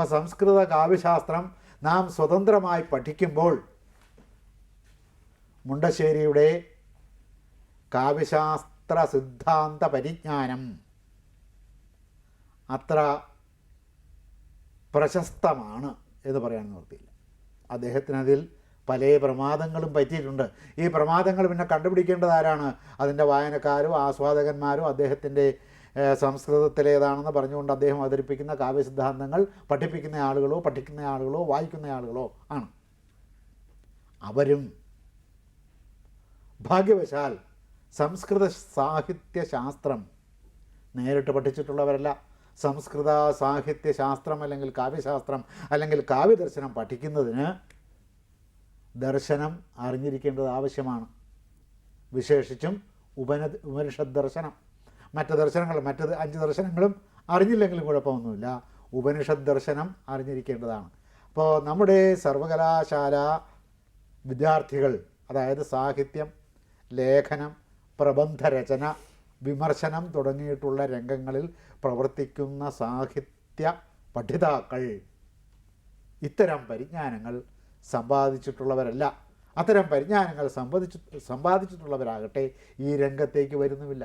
അപ്പം സംസ്കൃത കാവ്യശാസ്ത്രം നാം സ്വതന്ത്രമായി പഠിക്കുമ്പോൾ മുണ്ടശ്ശേരിയുടെ കാവ്യശാസ്ത്ര സിദ്ധാന്ത പരിജ്ഞാനം അത്ര പ്രശസ്തമാണ് എന്ന് പറയാൻ നിർത്തില്ല അദ്ദേഹത്തിനതിൽ പല പ്രമാദങ്ങളും പറ്റിയിട്ടുണ്ട്. ഈ പ്രമാദങ്ങൾ പിന്നെ കണ്ടുപിടിക്കേണ്ടത് ആരാണ്? അതിന്റെ വായനക്കാരും ആസ്വാദകന്മാരും അദ്ദേഹത്തിന്റെ സംസ്കൃതത്തിലേതാണെന്ന് പറഞ്ഞുകൊണ്ട് അദ്ദേഹം അവതരിപ്പിക്കുന്ന കാവ്യസിദ്ധാന്തങ്ങൾ പഠിപ്പിക്കുന്ന ആളുകളോ പഠിക്കുന്ന ആളുകളോ വായിക്കുന്ന ആളുകളോ ആണ്. അവരും ഭാഗ്യവശാൽ സംസ്കൃത സാഹിത്യ ശാസ്ത്രം നേരിട്ട് പഠിച്ചിട്ടുള്ളവരല്ല. സംസ്കൃത സാഹിത്യ ശാസ്ത്രം അല്ലെങ്കിൽ കാവ്യശാസ്ത്രം അല്ലെങ്കിൽ കാവ്യദർശനം പഠിക്കുന്നതിന് ദർശനം അറിഞ്ഞിരിക്കേണ്ടത് ആവശ്യമാണ്. വിശേഷിച്ചും ഉപന ഉപനിഷദ് ദർശനം. മറ്റ് ദർശനങ്ങൾ മറ്റ് അഞ്ച് ദർശനങ്ങളും അറിഞ്ഞില്ലെങ്കിലും കുഴപ്പമൊന്നുമില്ല. ഉപനിഷത് ദർശനം അറിഞ്ഞിരിക്കേണ്ടതാണ്. അപ്പോൾ നമ്മുടെ സർവകലാശാല വിദ്യാർത്ഥികൾ അതായത് സാഹിത്യം ലേഖനം പ്രബന്ധരചന വിമർശനം തുടങ്ങിയിട്ടുള്ള രംഗങ്ങളിൽ പ്രവർത്തിക്കുന്ന സാഹിത്യ പഠിതാക്കൾ ഇത്തരം പരിജ്ഞാനങ്ങൾ സമ്പാദിച്ചിട്ടുള്ളവരല്ല. അത്തരം പരിജ്ഞാനങ്ങൾ സമ്പാദിച്ചു സമ്പാദിച്ചിട്ടുള്ളവരാകട്ടെ ഈ രംഗത്തേക്ക് വരുന്നുമില്ല.